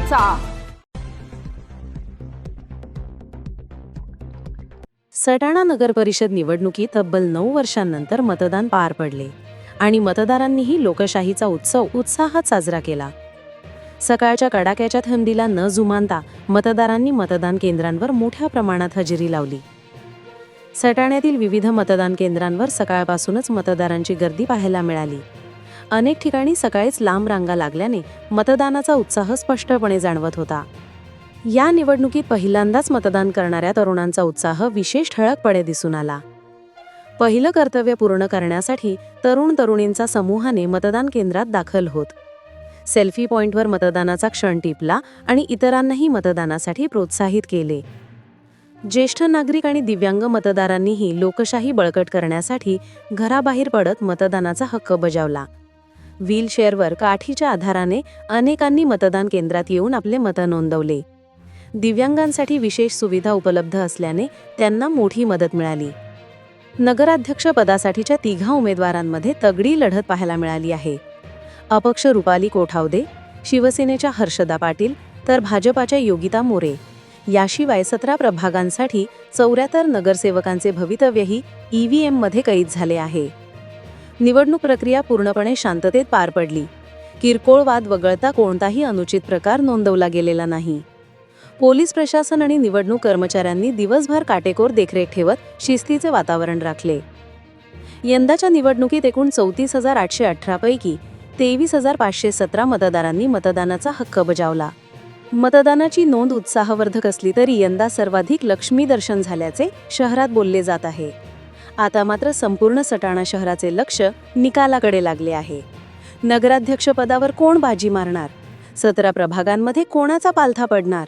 लोकशाहीचा सटाणा नगर परिषद निवडणुकीत तब्बल नऊ वर्षांनंतर मतदान पार पडले आणि मतदारांनीही लोकशाहीचा उत्सव उत्साहात साजरा केला. सकाळच्या कडाक्याच्या थंडीला न जुमानता मतदारांनी मतदान केंद्रांवर मोठ्या प्रमाणात हजेरी लावली. सटाण्यातील विविध मतदान केंद्रांवर सकाळपासूनच मतदारांची गर्दी पाहायला मिळाली. अनेक ठिकाणी सकाळीच लांब रांगा लागल्याने मतदानाचा उत्साह स्पष्टपणे जाणवत होता. या निवडणुकीत पहिल्यांदाच मतदान करणाऱ्या तरुणांचा उत्साह विशेष ठळकपणे दिसून आला. पहिलं कर्तव्य पूर्ण करण्यासाठी तरुण तरुणींचा समूहाने मतदान केंद्रात दाखल होत. सेल्फी पॉइंटवर मतदानाचा क्षण टिपला आणि इतरांनाही मतदानासाठी प्रोत्साहित केले. ज्येष्ठ नागरिक आणि दिव्यांग मतदारांनीही लोकशाही बळकट करण्यासाठी घराबाहेर पडत मतदानाचा हक्क बजावला. व्हीलचेअरवर काठीच्या आधाराने अनेकांनी मतदान केंद्रात येऊन आपले मत नोंदवले. दिव्यांगांसाठी विशेष सुविधा उपलब्ध असल्याने त्यांना मोठी मदत मिळाली. नगराध्यक्ष पदासाठीच्या तिघा उमेदवारांमध्ये तगडी लढत पाहायला मिळाली आहे. अपक्ष रुपाली कोठावदे शिवसेनेच्या हर्षदा पाटील तर भाजपाच्या योगिता मोरे. याशिवाय सतरा प्रभागांसाठी चौऱ्याहत्तर नगरसेवकांचे भवितव्यही ईव्हीएममध्ये कैद झाले आहे. निवडणूक प्रक्रिया पूर्णपणे शांततेत पार पडली. किरकोळ वाद वगळता कोणताही अनुचित प्रकार नोंदवला गेलेला नाही. पोलीस प्रशासन आणि निवडणूक कर्मचाऱ्यांनी दिवसभर काटेकोर देखरेख ठेवत शिस्तीचे वातावरण राखले. यंदाच्या निवडणुकीत एकूण चौतीस हजार आठशे अठरापैकी तेवीस हजार पाचशे सतरा मतदारांनी मतदानाचा हक्क बजावला. मतदानाची नोंद उत्साहवर्धक असली तरी यंदा सर्वाधिक लक्ष्मी दर्शन झाल्याचे शहरात बोलले जात आहे. आता मात्र संपूर्ण सटाणा शहराचे लक्ष निकालाकडे लागले आहे. नगराध्यक्षपदावर कोण बाजी मारणार? सतरा प्रभागांमध्ये कोणाचा पालथा पडणार?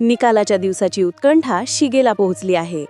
निकालाच्या दिवसाची उत्कंठा शिगेला पोहोचली आहे.